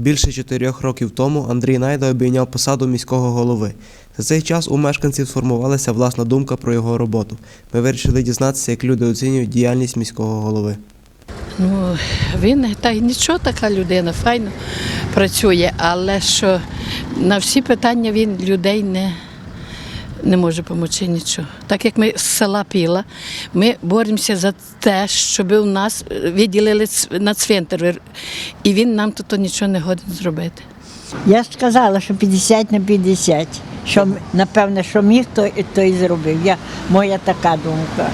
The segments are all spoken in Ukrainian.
Більше чотирьох років тому Андрій Найда обійняв посаду міського голови. За цей час у мешканців сформувалася власна думка про його роботу. Ми вирішили дізнатися, як люди оцінюють діяльність міського голови. Ну, він та й нічого така людина, файно працює, але що на всі питання він людей не, не може допомогти нічого. Так як ми з села Піла, ми боремося за те, щоб у нас виділили на цвинтар, і він нам тут нічого не годен зробити. Я ж сказала, що 50 на 50. Що напевне, що міг, то, то і зробив. Я, моя така думка.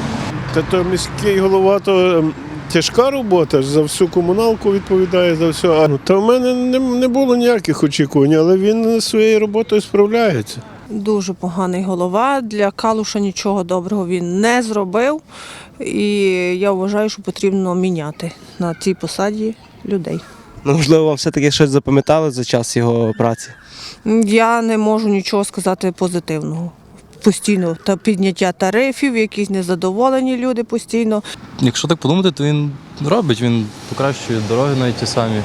Та то міський голова то ем, тяжка робота, за всю комуналку відповідає за все. А, ну, Та в мене не, не було ніяких очікувань, але він своєю роботою справляється. Дуже поганий голова. Для Калуша нічого доброго він не зробив. І я вважаю, що потрібно міняти на цій посаді людей. Ну, можливо, вам все-таки щось запам'ятали за час його праці. Я не можу нічого сказати позитивного. Постійно та підняття тарифів, якісь незадоволені люди постійно. Якщо так подумати, то він робить, він покращує дороги навіть ті самі. е,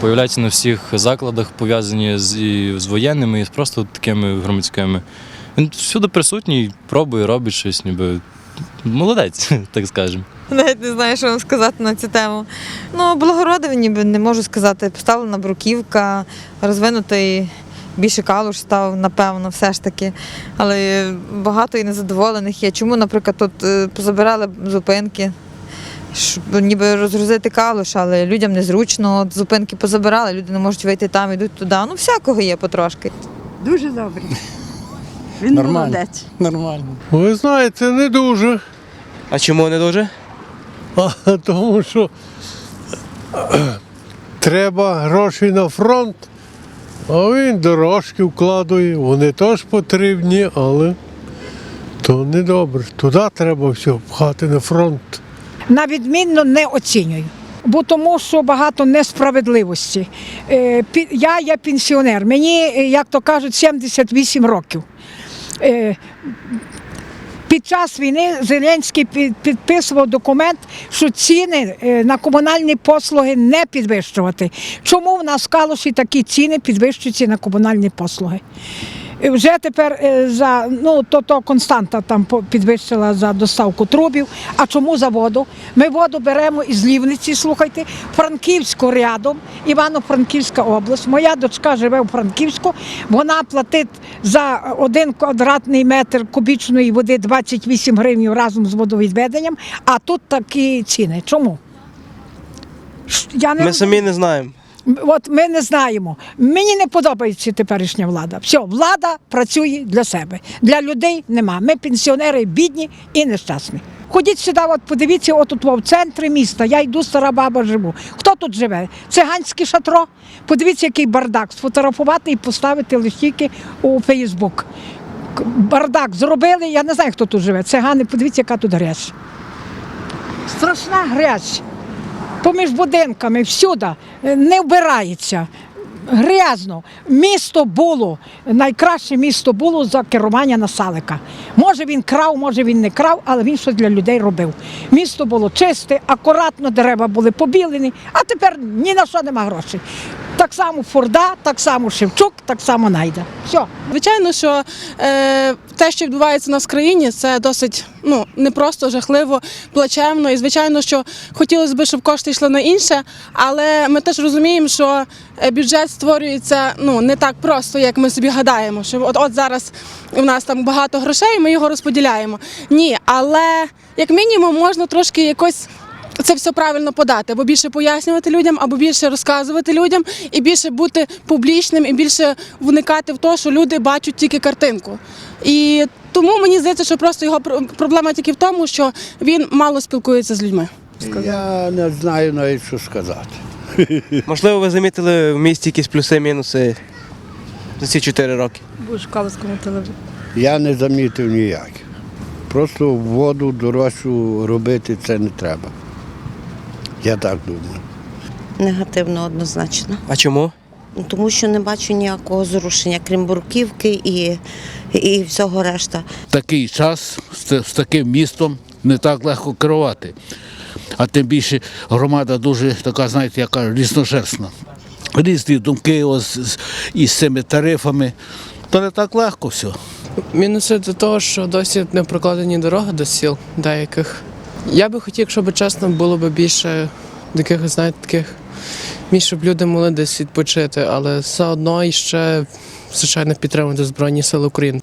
Появляється на всіх закладах, пов'язані з, і з воєнними, і з просто такими громадськими. Він всюди присутній, пробує, робить щось, ніби молодець, так скажемо. Навіть не знаю, що вам сказати на цю тему. Ну, благородив ніби не можу сказати. Поставлена бруківка, розвинутий більше калуш став, напевно, все ж таки. Але багато і незадоволених є. Чому, наприклад, тут е, позабирали зупинки? Щоб ніби розгрузити калуш, але людям незручно. От зупинки позабирали, люди не можуть вийти там, йдуть туди. Ну, всякого є потрошки. Дуже добре. Він Нормально. молодець. Нормально. Ви знаєте, не дуже. А чому не дуже? А, тому що е, треба гроші на фронт, а він дорожки вкладує. Вони теж потрібні, але то не добре. Туди треба все пхати на фронт. на відмінно не оцінюю. Бо тому, що багато несправедливості. Е, Я є пенсіонер, мені, е, як то кажуть, 78 років. Е, Під час війни Зеленський під- підписував документ, що ціни е, на комунальні послуги не підвищувати. Чому в нас в Калуші такі ціни підвищуються на комунальні послуги? І Вже тепер е, за ну то, то константа там підвищила за доставку трубів. А чому за воду? Ми воду беремо із Лівниці, слухайте, Франківську рядом, Івано-Франківська область. Моя дочка живе у Франківську. Вона платить за один квадратний метр кубічної води 28 гривень разом з водовідведенням. А тут такі ціни. Чому? Я не Ми самі не знаємо. От ми не знаємо. Мені не подобається теперішня влада. Все, влада працює для себе. Для людей нема. Ми пенсіонери бідні і нещасні. Ходіть сюди, от подивіться, отут в центрі міста. Я йду, стара баба живу. Хто тут живе? Циганське шатро. Подивіться, який бардак. Сфотографувати і поставити листівки у Фейсбук. Бардак зробили, я не знаю, хто тут живе. Цигани, подивіться, яка тут грязь. Страшна грязь поміж будинками, всюди, е, не вбирається. Грязно. Місто було, найкраще місто було за керування Насалика. Може він крав, може він не крав, але він щось для людей робив. Місто було чисте, акуратно, дерева були побілені, а тепер ні на що нема грошей. Так само Форда, так само Шевчук, так само Найда. Все. Звичайно, що е, те, що відбувається у нас в країні, це досить ну не просто жахливо, плачевно. І звичайно, що хотілося б, щоб кошти йшли на інше, але ми теж розуміємо, що е, бюджет створюється ну не так просто, як ми собі гадаємо. Що от от зараз у нас там багато грошей, ми його розподіляємо. Ні, але як мінімум можна трошки якось. Це все правильно подати, або більше пояснювати людям, або більше розказувати людям, і більше бути публічним, і більше вникати в те, що люди бачать тільки картинку. І тому мені здається, що просто його про- проблема тільки в тому, що він мало спілкується з людьми. Я не знаю навіть, що сказати. Можливо, ви замітили в місті якісь плюси-мінуси за ці чотири роки. Я не замітив ніяких. Просто воду дорожчу робити це не треба. Я так думаю. Негативно однозначно. А чому? Ну, Тому що не бачу ніякого зрушення, крім бурківки і, і всього решта. такий час з, з таким містом не так легко керувати. А тим більше громада дуже така, знаєте, яка різношерстна. різні думки ось, із цими тарифами. То не так легко все. Мінуси до того, що досі не прокладені дороги до сіл деяких. Я би хотів, якщо б чесно, було б більше таких, знаєте, таких місць, щоб люди могли десь відпочити, але все одно іще, звичайно, підтримувати Збройні Сили України.